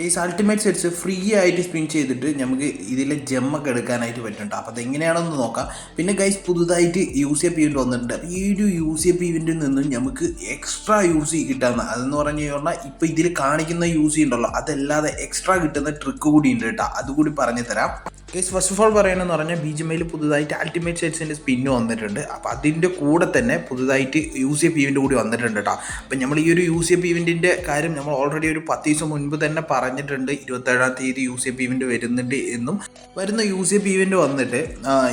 Case ultimate sets free ആയിട്ട് spin ചെയ്തിട്ട് നമുക്ക് ഇതിലെ ജമ്മൊക്കെ എടുക്കാനായിട്ട് പറ്റുന്നുണ്ട്. അപ്പോൾ അതെങ്ങനെയാണെന്ന് നോക്കാം. പിന്നെ ഗൈസ് പുതുതായിട്ട് യു സി എഫ് ഇവന്റ് വന്നിട്ടുണ്ട്. ഈ ഒരു യു സി എഫ് ഇവന്റിൽ നിന്നും നമുക്ക് എക്സ്ട്രാ യൂസ് കിട്ടാവുന്ന അതെന്ന് പറഞ്ഞു കഴിഞ്ഞാൽ ഇപ്പോൾ ഇതിൽ കാണിക്കുന്ന യൂസ് ഉണ്ടല്ലോ. അതല്ലാതെ എക്സ്ട്രാ കിട്ടുന്ന ട്രിക്ക് കൂടി ഉണ്ട് കേട്ടോ. അതുകൂടി പറഞ്ഞു തരാം. കേസ് ഫസ്റ്റ് ഓഫ് ഓൾ പറയണമെന്ന് പറഞ്ഞാൽ ബി ജി എമ്മയിൽ പുതുതായിട്ട് അൾട്ടിമേറ്റ് സെറ്റ്സിന്റെ സ്പിന്ന് വന്നിട്ടുണ്ട്. അപ്പോൾ അതിന്റെ കൂടെ തന്നെ പുതുതായിട്ട് യു സി എഫ് ഇവന്റ് കൂടി വന്നിട്ടുണ്ട് കേട്ടോ അപ്പം നമ്മൾ ഈ ഒരു യു സി എഫ് ഇവന്റിന്റെ കാര്യം നമ്മൾ ഓൾറെഡി ഒരു പത്ത് ദിവസം മുൻപ് തന്നെ പറഞ്ഞിട്ടുണ്ട്. ഇരുപത്തേഴാം തീയതി യു സി എഫ് ഇവന്റ് വരുന്നുണ്ട് എന്നും. വരുന്ന യു സി എഫ് ഇവന്റ് വന്നിട്ട്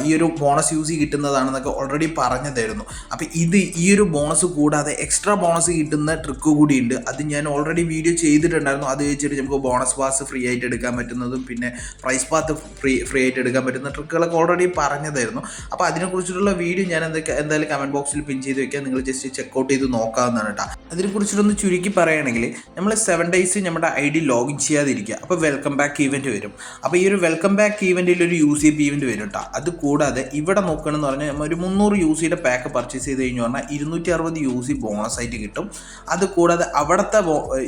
ഈ ഒരു ബോണസ് യൂസ് കിട്ടുന്നതാണെന്നൊക്കെ ഓൾറെഡി പറഞ്ഞതായിരുന്നു. അപ്പോൾ ഇത് ഈ ഒരു ബോണസ് കൂടാതെ എക്സ്ട്രാ ബോണസ് കിട്ടുന്ന ട്രിക്ക് കൂടിയുണ്ട്. അത് ഞാൻ ഓൾറെഡി വീഡിയോ ചെയ്തിട്ടുണ്ടായിരുന്നു. അത് വെച്ചിട്ട് നമുക്ക് ബോണസ് പാസ് ഫ്രീ ആയിട്ട് എടുക്കാൻ പറ്റുന്നതും പിന്നെ പ്രൈസ് പാത്ത് ഫ്രീ ഫ്രീ ആയിട്ട് എടുക്കാൻ പറ്റുന്ന ട്രിക്കുകളൊക്കെ ഓൾറെഡി പറഞ്ഞതായിരുന്നു. അപ്പോൾ അതിനെക്കുറിച്ചിട്ടുള്ള വീഡിയോ ഞാൻ എന്തൊക്കെ എന്തായാലും കമന്റ് ബോക്സിൽ പിൻ ചെയ്ത് വെക്കാം. നിങ്ങൾ ജസ്റ്റ് ചെക്കൗട്ട് ചെയ്ത് നോക്കാവുന്നതാണ് കേട്ടോ അതിനെക്കുറിച്ചിട്ടൊന്ന് ചുരുക്കി പറയുകയാണെങ്കിൽ നമ്മൾ സെവൻ ഡേയ്സ് നമ്മുടെ ഐ ഡി ലോഗിൻ ചെയ്യാതിരിക്കുക. അപ്പോൾ വെൽക്കം ബാക്ക് ഈവന്റ് വരും. അപ്പോൾ ഈ ഒരു വെൽക്കം ബാക്ക് ഈവന്റിൽ ഒരു യു സി പി ഇവന്റ് വരും കേട്ടോ അത് കൂടാതെ ഇവിടെ നോക്കുകയാണെന്ന് പറഞ്ഞാൽ നമ്മൾ ഒരു മുന്നൂറ് യു സിയുടെ പാക്ക് പർച്ചേസ് ചെയ്ത് കഴിഞ്ഞു പറഞ്ഞാൽ ഇരുന്നൂറ്റി അറുപത് യു സി ബോണസ് ആയിട്ട് കിട്ടും. അത് കൂടാതെ അവിടുത്തെ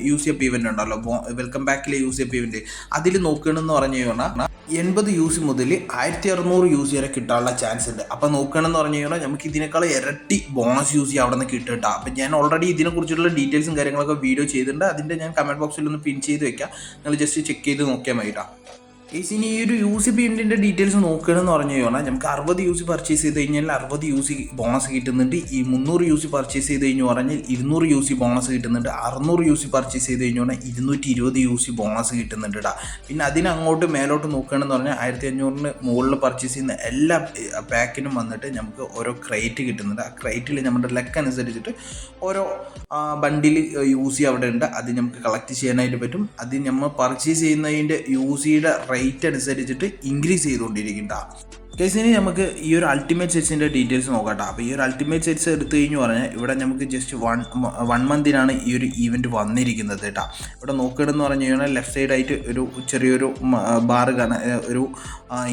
യു സി എഫ് ഇവന്റ് ഉണ്ടല്ലോ. വെൽക്കം ബാക്കിലെ യു സി എഫ് ഇവന്റ് അതിൽ നോക്കുകയാണെന്ന് പറഞ്ഞു കഴിഞ്ഞാൽ എൺപത് യു സി മുതൽ ആയിരത്തി അറുന്നൂറ് യു സി വരെ കിട്ടാനുള്ള ചാൻസ് ഉണ്ട്. അപ്പോൾ നോക്കുകയാണെന്ന് പറഞ്ഞു കഴിഞ്ഞാൽ നമുക്ക് ഇതിനേക്കാൾ ഇരട്ടി ബോണസ് യൂസ് ചെയ്യാം അവിടെ നിന്ന് കിട്ടും. കേട്ടോ ഞാൻ ഓൾറെഡി ഇതിനെക്കുറിച്ചുള്ള ഡീറ്റെയിൽസും കാര്യങ്ങളൊക്കെ വീഡിയോ ചെയ്തിട്ടുണ്ട്. അതിന്റെ ഞാൻ കമന്റ് ബോക്സിൽ ഒന്ന് പിൻ ചെയ്ത് വെക്കാം. നിങ്ങൾ ജസ്റ്റ് ചെക്ക് ചെയ്ത് നോക്കിയാൽ മതി കേട്ടോ. കേസ് ഇനി ഈ ഒരു യു സി പി ഇന്റിന്റെ ഡീറ്റെയിൽസ് നോക്കുകയാണെന്ന് പറഞ്ഞു കഴിഞ്ഞാൽ നമുക്ക് അറുപത് യു സി പർച്ചേസ് ചെയ്ത് കഴിഞ്ഞാൽ അറുപത് യു സി ബോണസ് കിട്ടുന്നുണ്ട്. ഈ മുന്നൂറ് യു സി പർച്ചേസ് ചെയ്ത് കഴിഞ്ഞു പറഞ്ഞാൽ ഇരുന്നൂറ് യു സി ബോണസ് കിട്ടുന്നുണ്ട്. അറുന്നൂറ് യു സി പർച്ചേസ് ചെയ്ത് കഴിഞ്ഞു പറഞ്ഞാൽ ഇരുന്നൂറ്റി ഇരുപത് യു സി ബോണസ് കിട്ടുന്നുണ്ട് കേട്ടോ പിന്നെ അതിനങ്ങോട്ട് മേലോട്ട് നോക്കുകയാണെന്ന് പറഞ്ഞാൽ ആയിരത്തി അഞ്ഞൂറിന് മുകളിൽ പർച്ചേസ് ചെയ്യുന്ന എല്ലാ പാക്കിനും വന്നിട്ട് നമുക്ക് ഓരോ ക്രേറ്റ് കിട്ടുന്നുണ്ട്. ആ ക്രേറ്റിൽ നമ്മുടെ ലക്ക് അനുസരിച്ചിട്ട് ഓരോ ബണ്ടിൽ യൂസ് ചെയ്യുക അവിടെ ഉണ്ട്. അത് നമുക്ക് കളക്ട് ചെയ്യാനായിട്ട് പറ്റും. അത് നമ്മൾ പർച്ചേസ് ചെയ്യുന്നതിന്റെ യൂസിയുടെ റേറ്റ് അനുസരിച്ചിട്ട് ഇൻക്രീസ് ചെയ്തുകൊണ്ടിരിക്കണ്ട ഇനി നമുക്ക് ഈ ഒരു അൾട്ടിമേറ്റ് സെറ്റ്സിന്റെ ഡീറ്റെയിൽസ് നോക്കട്ടെ. അപ്പോൾ ഈ ഒരു അൾട്ടിമേറ്റ് സെറ്റ്സ് എടുത്തു കഴിഞ്ഞു പറഞ്ഞാൽ ഇവിടെ നമുക്ക് ജസ്റ്റ് വൺ വൺ മന്തിനാണ് ഈ ഒരു ഈവന്റ് വന്നിരിക്കുന്നത് കേട്ടോ. ഇവിടെ നോക്കുകയെന്ന് പറഞ്ഞു കഴിഞ്ഞാൽ ലെഫ്റ്റ് സൈഡായിട്ട് ഒരു ചെറിയൊരു ബാർ കാണാൻ ഒരു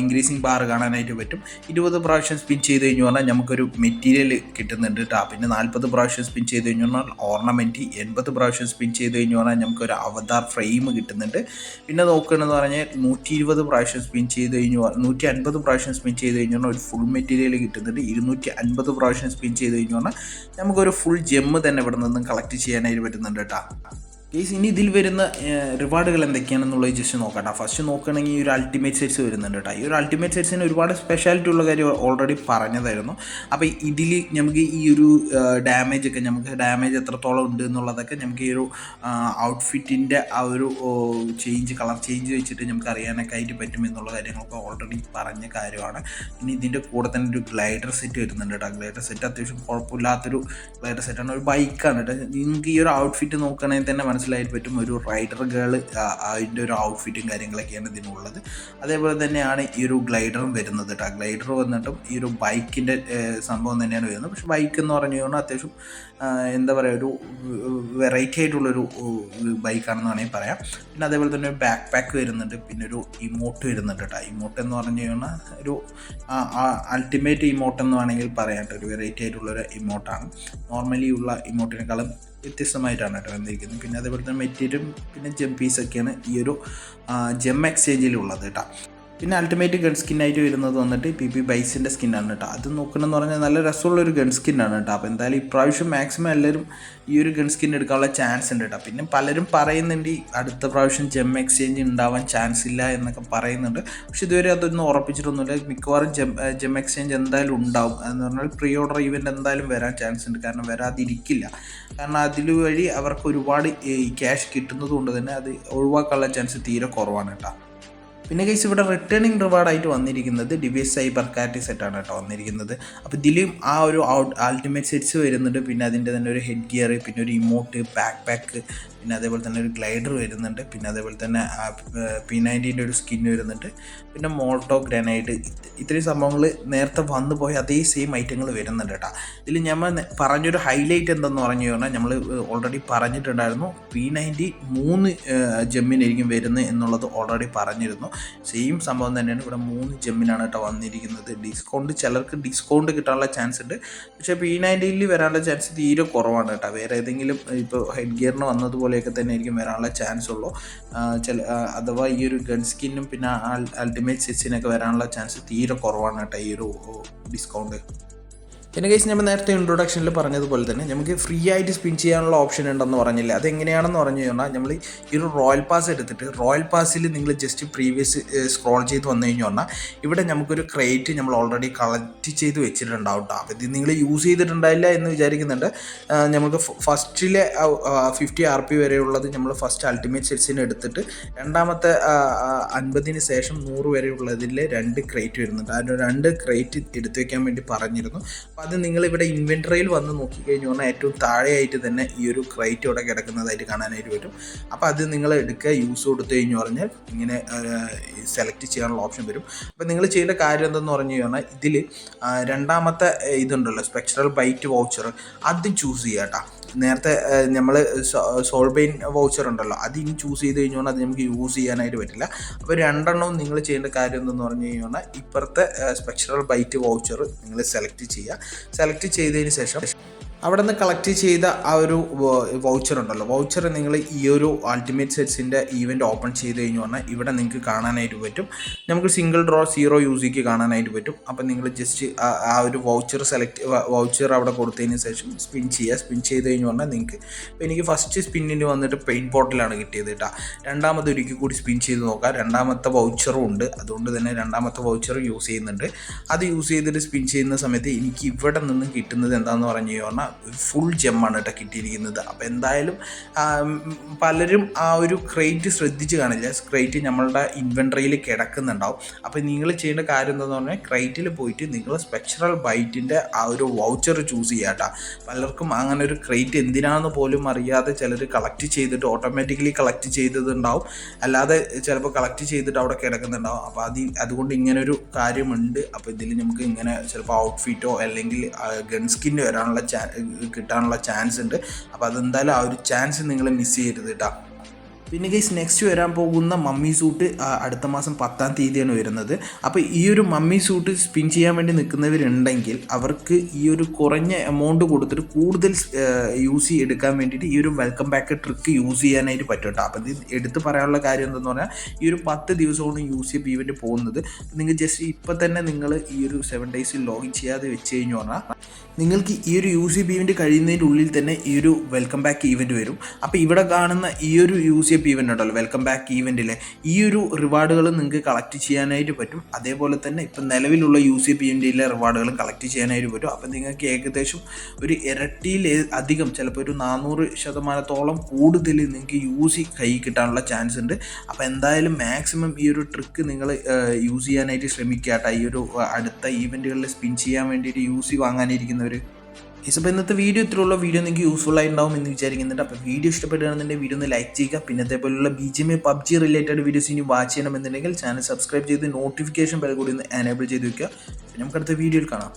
ഇൻക്രീസിങ് ബാർ കാണാനായിട്ട് പറ്റും. ഇരുപത് പ്രാവശ്യം സ്പിൻ ചെയ്ത് കഴിഞ്ഞു പറഞ്ഞാൽ നമുക്കൊരു മെറ്റീരിയൽ കിട്ടുന്നുണ്ട് കേട്ടോ. പിന്നെ നാൽപ്പത് പ്രാവശ്യം സ്പിൻ ചെയ്ത് കഴിഞ്ഞു പറഞ്ഞാൽ ഓർണമെന്റ് എൺപത് പ്രാവശ്യം സ്പിൻ ചെയ്ത് കഴിഞ്ഞു പറഞ്ഞാൽ നമുക്കൊരു അവതാർ ഫ്രെയിം കിട്ടുന്നുണ്ട്. പിന്നെ നോക്കുകയാണെന്ന് പറഞ്ഞാൽ നൂറ്റി ഇരുപത് പ്രാവശ്യം സ്പിൻ ചെയ്ത് കഴിഞ്ഞു നൂറ്റി അൻപത് പ്രാവശ്യം സ്പിൻ ചെയ്ത് കഴിഞ്ഞു പറഞ്ഞാൽ ഒരു ഫുൾ മെറ്റീരിയൽ കിട്ടുന്നുണ്ട്. ഇരുന്നൂറ്റി അൻപത് പ്രാവശ്യം സ്പിൻ ചെയ്ത് കഴിഞ്ഞു പറഞ്ഞാൽ നമുക്കൊരു ഫുൾ ജെമ്മ് തന്നെ ഇവിടെ നിന്നും കളക്ട് ചെയ്യാനായിട്ട് പറ്റുന്നുണ്ട് കേട്ടോ. കേസ് ഇനി ഇതിൽ വരുന്ന റിവാർഡുകൾ എന്തൊക്കെയാണെന്നുള്ളത് ജസ്റ്റ് നോക്കട്ടെ. ഫസ്റ്റ് നോക്കുകയാണെങ്കിൽ ഒരു അൾട്ടിമേറ്റ് സെറ്റ്സ് വരുന്നുണ്ട് കേട്ടോ ഈ ഒരു അൾട്ടിമേറ്റ് സെറ്റ്സിന് ഒരുപാട് സ്പെഷ്യാലിറ്റി ഉള്ള കാര്യം ഓൾറെഡി പറഞ്ഞതായിരുന്നു. അപ്പോൾ ഇതിൽ നമുക്ക് ഈ ഒരു ഡാമേജ് ഒക്കെ നമുക്ക് ഡാമേജ് എത്രത്തോളം ഉണ്ട് എന്നുള്ളതൊക്കെ നമുക്ക് ഈ ഒരു ഔട്ട്ഫിറ്റിന്റെ ആ ഒരു ചേഞ്ച് കളർ ചേഞ്ച് വെച്ചിട്ട് നമുക്ക് അറിയാനൊക്കെ ആയിട്ട് പറ്റും എന്നുള്ള കാര്യങ്ങളൊക്കെ ഓൾറെഡി പറഞ്ഞ കാര്യമാണ്. ഇനി ഇതിന്റെ കൂടെ തന്നെ ഒരു ഗ്ലൈഡർ സെറ്റ് വരുന്നുണ്ട് കേട്ടോ ഗ്ലൈഡർ സെറ്റ് അത്യാവശ്യം കുഴപ്പമില്ലാത്തൊരു ഗ്ലൈഡർ സെറ്റാണ് ഒരു ബൈക്കാണ് കേട്ടോ നിങ്ങൾക്ക് ഈ ഒരു ഔട്ട്ഫിറ്റ് നോക്കുകയാണെങ്കിൽ തന്നെ മനസ്സിലായിട്ട് പറ്റും ഒരു റൈഡർ ഗേൾ അതിന്റെ ഒരു ഔട്ട്ഫിറ്റും കാര്യങ്ങളൊക്കെയാണ് ഇതിനുള്ളത് അതേപോലെ തന്നെയാണ് ഈ ഒരു ഗ്ലൈഡറും വരുന്നത് കേട്ടോ ഗ്ലൈഡർ വന്നിട്ടും ഈ ഒരു ബൈക്കിന്റെ സംഭവം തന്നെയാണ് വരുന്നത്. പക്ഷേ ബൈക്ക് എന്ന് പറഞ്ഞു കഴിഞ്ഞാൽ അത്യാവശ്യം എന്താ പറയുക ഒരു വെറൈറ്റി ആയിട്ടുള്ളൊരു ബൈക്കാണെന്ന് വേണമെങ്കിൽ പറയാം. പിന്നെ അതേപോലെ തന്നെ ഒരു ബാക്ക് പാക്ക് വരുന്നുണ്ട്. പിന്നെ ഒരു ഇമോട്ട് വരുന്നുണ്ട് കേട്ടോ ഇമോട്ട് എന്ന് പറഞ്ഞു കഴിഞ്ഞാൽ ഒരു അൾട്ടിമേറ്റ് ഇമോട്ട് എന്ന് വേണമെങ്കിൽ പറയാം ഒരു വെറൈറ്റി ആയിട്ടുള്ളൊരു ഇമോട്ടാണ് നോർമലി ഉള്ള ഇമോട്ടിനേക്കാളും വ്യത്യസ്തമായിട്ടാണ് കേട്ടോ വന്നിരിക്കുന്നത്. പിന്നെ അതേപോലെ തന്നെ മെറ്റീരിയലും പിന്നെ ജെം പീസൊക്കെയാണ് ഈ ഒരു ജെം എക്സ്ചേഞ്ചിലുള്ളത് കേട്ടോ. പിന്നെ അൾട്ടിമേറ്റ് ഗൺ സ്കിന്നായിട്ട് വരുന്നത് വന്നിട്ട് പി പി ബൈസിന്റെ സ്കിന്നാണ് കേട്ടോ. അത് നോക്കണമെന്ന് പറഞ്ഞാൽ നല്ല രസമുള്ളൊരു ഗൺ സ്കിന്നാണ് കേട്ടോ. അപ്പോൾ എന്തായാലും ഇപ്രാവശ്യം മാക്സിമം എല്ലാവരും ഈ ഒരു ഗൺ സ്കിൻ എടുക്കാനുള്ള ചാൻസ് ഉണ്ട് കേട്ടോ. പിന്നെ പലരും പറയുന്നുണ്ട് അടുത്ത പ്രാവശ്യം ജെം എക്സ്ചേഞ്ച് ഉണ്ടാവാൻ ചാൻസ് ഇല്ല എന്നൊക്കെ പറയുന്നുണ്ട്. പക്ഷെ ഇതുവരെ അതൊന്നും ഉറപ്പിച്ചിട്ടൊന്നുമില്ല. മിക്കവാറും ജെം ജെം എക്സ്ചേഞ്ച് എന്തായാലും ഉണ്ടാവും. എന്ന് പറഞ്ഞാൽ പ്രീ ഓർഡർ ഇവന്റ് എന്തായാലും വരാൻ ചാൻസ് ഉണ്ട്. കാരണം വരാതിരിക്കില്ല. കാരണം അതിൽ വഴി അവർക്ക് ഒരുപാട് ക്യാഷ് കിട്ടുന്നത് കൊണ്ട് തന്നെ അത് ഒഴിവാക്കാനുള്ള ചാൻസ് തീരെ കുറവാണ് കേട്ടോ. പിന്നെ കേസ് ഇവിടെ റിട്ടേണിംഗ് റിവാർഡായിട്ട് വന്നിരിക്കുന്നത് ഡിവൈസ് സൈബർ കാറ്റ് സെറ്റാണ് കേട്ടോ വന്നിരിക്കുന്നത്. അപ്പോൾ ഇതിലും ആ ഒരു ഔട്ട് അൾട്ടിമേറ്റ് സെറ്റ്സ് വരുന്നുണ്ട്. പിന്നെ അതിന്റെ തന്നെ ഒരു ഹെഡ് ഗിയർ പിന്നെ ഒരു ഇമോട്ട് ബാക്ക് പാക്ക് പിന്നെ അതേപോലെ തന്നെ ഒരു ഗ്ലൈഡർ വരുന്നുണ്ട്. പിന്നെ അതേപോലെ തന്നെ പി നയന്റീന്റെ ഒരു സ്കിൻ വരുന്നുണ്ട്. പിന്നെ മോൾട്ടോ ഗ്രനൈഡ് ഇത്രയും സംഭവങ്ങൾ നേരത്തെ വന്നു പോയ അതേ സെയിം ഐറ്റങ്ങൾ വരുന്നുണ്ട് കേട്ടോ. ഇതിൽ നമ്മൾ നേ- പറഞ്ഞൊരു ഹൈലൈറ്റ് എന്തെന്ന് പറഞ്ഞു കഴിഞ്ഞാൽ നമ്മൾ ഓൾറെഡി പറഞ്ഞിട്ടുണ്ടായിരുന്നു പി നയന്റി മൂന്ന് ജെമ്മിനായിരിക്കും വരുന്നത് എന്നുള്ളത് ഓൾറെഡി പറഞ്ഞിരുന്നു. സെയിം സംഭവം തന്നെയാണ് ഇവിടെ മൂന്ന് ജെമ്മിനാണ് കേട്ടോ വന്നിരിക്കുന്നത്. ഡിസ്കൗണ്ട് ചിലർക്ക് ഡിസ്കൗണ്ട് കിട്ടാനുള്ള ചാൻസ് ഉണ്ട്. പക്ഷേ പി നയന്റീനിൽ വരാനുള്ള ചാൻസ് തീരെ കുറവാണ് കേട്ടോ. വേറെ ഏതെങ്കിലും ഇപ്പോൾ ഹെഡ് ഗിയറിന് വന്നതുപോലെയൊക്കെ തന്നെ ആയിരിക്കും വരാനുള്ള ചാൻസ് ഉള്ളൂ. ചില അഥവാ ഈ ഒരു ഗൺ സ്കിന്നും പിന്നെ അൾട്ടിമേറ്റ് സെറ്റ്സിനൊക്കെ വരാനുള്ള ചാൻസ് തീരെ കുറവാണ് കേട്ടോ ഈ ഒരു ഡിസ്കൗണ്ട് പിന്നെ കേസ് നമ്മൾ നേരത്തെ ഇൻട്രൊഡക്ഷനിൽ പറഞ്ഞതുപോലെ തന്നെ നമുക്ക് ഫ്രീ ആയിട്ട് സ്പിൻ ചെയ്യാനുള്ള ഓപ്ഷൻ ഉണ്ടെന്ന് പറഞ്ഞില്ലേ? അതെങ്ങനെയാണെന്ന് പറഞ്ഞു കഴിഞ്ഞാൽ നമ്മൾ ഈ ഒരു റോയൽ പാസ് എടുത്തിട്ട് റോയൽ പാസിൽ നിങ്ങൾ ജസ്റ്റ് പ്രീവിയസ് സ്ക്രോൾ ചെയ്ത് വന്നു കഴിഞ്ഞു പറഞ്ഞാൽ ഇവിടെ നമുക്കൊരു ക്രേറ്റ് നമ്മൾ ഓൾറെഡി കളക്ട് ചെയ്ത് വെച്ചിട്ടുണ്ടാവും കേട്ടോ ഇത് നിങ്ങൾ യൂസ് ചെയ്തിട്ടുണ്ടായില്ല എന്ന് വിചാരിക്കുന്നുണ്ട്. നമുക്ക് ഫസ്റ്റിലെ ഫിഫ്റ്റി ആർ പി വരെയുള്ളത് നമ്മൾ ഫസ്റ്റ് അൾട്ടിമേറ്റ് സെറ്റ്സിന് എടുത്തിട്ട് രണ്ടാമത്തെ അൻപതിന് ശേഷം നൂറ് വരെയുള്ളതിൽ രണ്ട് ക്രേറ്റ് വരുന്നുണ്ട്. ആ രണ്ട് ക്രേറ്റ് എടുത്തു വെക്കാൻ വേണ്ടി പറഞ്ഞിരുന്നു. അപ്പോൾ അത് നിങ്ങൾ ഇവിടെ ഇൻവെന്ററിയിൽ വന്ന് നോക്കിക്കഴിഞ്ഞു പറഞ്ഞാൽ ഏറ്റവും താഴെയായിട്ട് തന്നെ ഈ ഒരു ക്രൈറ്റ് ഇവിടെ കിടക്കുന്നതായിട്ട് കാണാനായിട്ട് പറ്റും. അപ്പോൾ അത് നിങ്ങൾ എടുക്കുക യൂസ് കൊടുത്തു കഴിഞ്ഞു പറഞ്ഞാൽ ഇങ്ങനെ സെലക്ട് ചെയ്യാനുള്ള ഓപ്ഷൻ വരും. അപ്പോൾ നിങ്ങൾ ചെയ്യേണ്ട കാര്യം എന്തെന്ന് പറഞ്ഞു കഴിഞ്ഞാൽ ഇതിൽ രണ്ടാമത്തെ ഇതുണ്ടല്ലോ സ്പെക്ചറൽ ബൈറ്റ് വൗച്ചർ അത് ചൂസ് ചെയ്യാം കേട്ടോ നേരത്തെ നമ്മൾ സോൾബെയിൻ വൗച്ചർ ഉണ്ടല്ലോ അത് ഇനി ചൂസ് ചെയ്ത് കഴിഞ്ഞുകൊണ്ട് അത് നമുക്ക് യൂസ് ചെയ്യാനായിട്ട് പറ്റില്ല. അപ്പോൾ രണ്ടെണ്ണവും നിങ്ങൾ ചെയ്യേണ്ട കാര്യം എന്തെന്ന് പറഞ്ഞു കഴിഞ്ഞാൽ ഇപ്പുറത്തെ സ്പെക്ഷറൽ ബൈറ്റ് വൗച്ചർ നിങ്ങൾ സെലക്ട് ചെയ്യുക. സെലക്ട് ചെയ്തതിന് ശേഷം അവിടെ നിന്ന് കളക്ട് ചെയ്ത ആ ഒരു വൗച്ചർ ഉണ്ടല്ലോ. വൗച്ചർ നിങ്ങൾ ഈ ഒരു അൾട്ടിമേറ്റ് സെറ്റ്സിന്റെ ഈവന്റ് ഓപ്പൺ ചെയ്ത് കഴിഞ്ഞു പറഞ്ഞാൽ ഇവിടെ നിങ്ങൾക്ക് കാണാനായിട്ട് പറ്റും. നമുക്ക് സിംഗിൾ ഡ്രോ സീറോ യൂസിക്ക് കാണാനായിട്ട് പറ്റും. അപ്പം നിങ്ങൾ ജസ്റ്റ് ആ ഒരു വൗച്ചർ സെലക്ട് വൗച്ചർ അവിടെ കൊടുത്തതിന് ശേഷം സ്പിൻ ചെയ്യുക. സ്പിൻ ചെയ്ത് കഴിഞ്ഞു പറഞ്ഞാൽ നിങ്ങൾക്ക് ഇപ്പോൾ എനിക്ക് ഫസ്റ്റ് സ്പിന്നിന് വന്നിട്ട് പെയിൻ ബോട്ടിലാണ് കിട്ടിയത് കേട്ടോ. രണ്ടാമത് ഒരിക്കൽ കൂടി സ്പിൻ ചെയ്ത് നോക്കാം. രണ്ടാമത്തെ വൗച്ചറും ഉണ്ട്. അതുകൊണ്ട് തന്നെ രണ്ടാമത്തെ വൗച്ചർ യൂസ് ചെയ്യുന്നുണ്ട്. അത് യൂസ് ചെയ്തിട്ട് സ്പിൻ ചെയ്യുന്ന സമയത്ത് എനിക്ക് ഇവിടെ നിന്ന് കിട്ടുന്നത് എന്താണെന്ന് പറഞ്ഞു കഴിഞ്ഞാൽ ഫുൾ ജെമ്മാണ് കേട്ടോ കിട്ടിയിരിക്കുന്നത്. അപ്പോൾ എന്തായാലും പലരും ആ ഒരു ക്രേറ്റ് ശ്രദ്ധിച്ച് കാണില്ല. ക്രേറ്റ് നമ്മളുടെ ഇൻവെൻട്രിയിൽ കിടക്കുന്നുണ്ടാവും. അപ്പോൾ നിങ്ങൾ ചെയ്യേണ്ട കാര്യം എന്താണെന്ന് പറഞ്ഞാൽ ക്രേറ്റിൽ പോയിട്ട് നിങ്ങൾ സ്പെക്ചറൽ ബൈറ്റിന്റെ ആ ഒരു വൗച്ചർ ചൂസ് ചെയ്യുക കേട്ടോ പലർക്കും അങ്ങനെ ഒരു ക്രേറ്റ് എന്തിനാണെന്ന് പോലും അറിയാതെ ചിലർ കളക്ട് ചെയ്തിട്ട് ഓട്ടോമാറ്റിക്കലി കളക്ട് ചെയ്തതുണ്ടാവും. അല്ലാതെ ചിലപ്പോൾ കളക്ട് ചെയ്തിട്ട് അവിടെ കിടക്കുന്നുണ്ടാവും. അപ്പോൾ അത് അതുകൊണ്ട് ഇങ്ങനെ ഒരു കാര്യമുണ്ട്. അപ്പോൾ ഇതിൽ നമുക്ക് ഇങ്ങനെ ചിലപ്പോൾ ഔട്ട്ഫിറ്റോ അല്ലെങ്കിൽ ഗൺ സ്കിൻ വരാനുള്ള കിട്ടാനുള്ള ചാൻസ് ഉണ്ട്. അപ്പോൾ അതെന്തായാലും ആ ഒരു ചാൻസ് നിങ്ങൾ മിസ് ചെയ്യരുത് കേട്ടോ പിന്നെ ഗൈസ് നെക്സ്റ്റ് വരാൻ പോകുന്ന മമ്മി സൂട്ട് അടുത്ത മാസം പത്താം തീയതിയാണ് വരുന്നത്. അപ്പോൾ ഈ ഒരു മമ്മി സൂട്ട് സ്പിൻ ചെയ്യാൻ വേണ്ടി നിൽക്കുന്നവരുണ്ടെങ്കിൽ അവർക്ക് ഈ ഒരു കുറഞ്ഞ എമൗണ്ട് കൊടുത്തിട്ട് കൂടുതൽ യൂസ് ചെയ്തെടുക്കാൻ വേണ്ടിയിട്ട് ഈ ഒരു വെൽക്കം ബാക്ക് ട്രിക്ക് യൂസ് ചെയ്യാനായിട്ട് പറ്റും കേട്ടോ അപ്പോൾ ഇത് എടുത്ത് പറയാനുള്ള കാര്യം എന്തെന്ന് പറഞ്ഞാൽ ഈ ഒരു പത്ത് ദിവസമാണ് യൂസ് ചെയ്യപ്പ് ഇവന്റ് പോകുന്നത്. നിങ്ങൾ ജസ്റ്റ് ഇപ്പം തന്നെ നിങ്ങൾ ഈ ഒരു സെവൻ ഡേയ്സ് ലോഗിൻ ചെയ്യാതെ വെച്ച് കഴിഞ്ഞു പറഞ്ഞാൽ നിങ്ങൾക്ക് ഈ ഒരു യു സി പി കഴിയുന്നതിന്റെ ഉള്ളിൽ തന്നെ ഈ ഒരു വെൽക്കം ബാക്ക് ഈവന്റ് വരും. അപ്പോൾ ഇവിടെ കാണുന്ന ഈ ഒരു യു സി എഫ് ഇവന്റ് ഉണ്ടല്ലോ വെൽക്കം ബാക്ക് ഈവന്റിലെ ഈ ഒരു റിവാർഡുകൾ നിങ്ങൾക്ക് കളക്ട് ചെയ്യാനായിട്ട് പറ്റും. അതേപോലെ തന്നെ ഇപ്പം നിലവിലുള്ള യു സി എഫ് ഇവന്റിലെ റിവാർഡുകളും കളക്ട് ചെയ്യാനായിട്ട് പറ്റും. അപ്പോൾ നിങ്ങൾക്ക് ഏകദേശം ഒരു ഇരട്ടിയിൽ അധികം ചിലപ്പോൾ ഒരു നാനൂറ് ശതമാനത്തോളം കൂടുതൽ നിങ്ങൾക്ക് യൂസ് കൈ കിട്ടാനുള്ള ചാൻസ് ഉണ്ട്. അപ്പോൾ എന്തായാലും മാക്സിമം ഈ ഒരു ട്രിക്ക് നിങ്ങൾ യൂസ് ചെയ്യാനായിട്ട് ശ്രമിക്കുക കേട്ടോ. ഈ ഒരു അടുത്ത ഈവന്റുകളിൽ സ്പിൻ ചെയ്യാൻ വേണ്ടിയിട്ട് യൂസ് വാങ്ങാനിരിക്കുന്നവർ അപ്പോൾ ഇന്നത്തെ വീഡിയോ ഇത്രയുള്ള. വീഡിയോ നിങ്ങൾക്ക് യൂസ്ഫുൾ ആയിട്ടുണ്ടാവും എന്ന് വിചാരിക്കുന്നുണ്ട്. അപ്പോൾ വീഡിയോ ഇഷ്ടപ്പെടുകയാണെന്നുണ്ടെങ്കിൽ വീഡിയോ ഒന്ന് ലൈക്ക് ചെയ്യുക. പിന്നെ അതേപോലുള്ള B G M A PUBG related videos ഇനി വാച്ച് ചെയ്യണമെന്നുണ്ടെങ്കിൽ ചാനൽ സബ്സ്ക്രൈബ് ചെയ്ത് നോട്ടിഫിക്കേഷൻ ബെൽ കൂടി ഒന്ന് എനേബിൾ ചെയ്ത് വയ്ക്കുക നമുക്ക് അടുത്ത വീഡിയോയിൽ കാണാം.